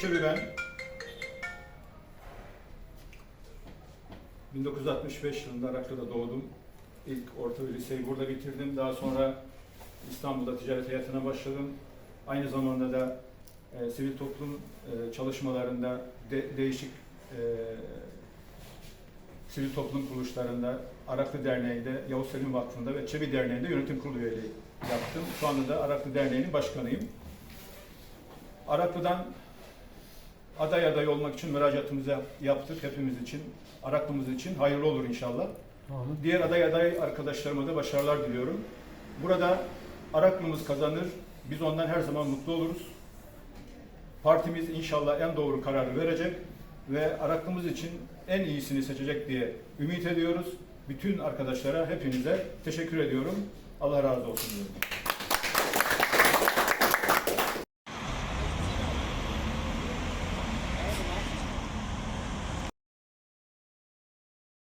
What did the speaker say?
Çebi ben. 1965 yılında Araklı'da doğdum. İlk orta ve liseyi burada bitirdim. Daha sonra İstanbul'da ticaret hayatına başladım. Aynı zamanda da e, sivil toplum e, çalışmalarında de- değişik e, sivil toplum kuruluşlarında, Araklı Derneği'nde, Yavuz Selim Vakfı'nda ve Çebi Derneği'nde yönetim kurulu üyeliği yaptım. Şu anda da Araklı Derneği'nin başkanıyım. Araklı'dan aday aday olmak için müracaatımızı yap- yaptık hepimiz için. Araklımız için hayırlı olur inşallah. Diğer aday aday arkadaşlarıma da başarılar diliyorum. Burada Araklımız kazanır. Biz ondan her zaman mutlu oluruz. Partimiz inşallah en doğru kararı verecek ve Araklımız için en iyisini seçecek diye ümit ediyoruz. Bütün arkadaşlara, hepinize teşekkür ediyorum. Allah razı olsun diyorum.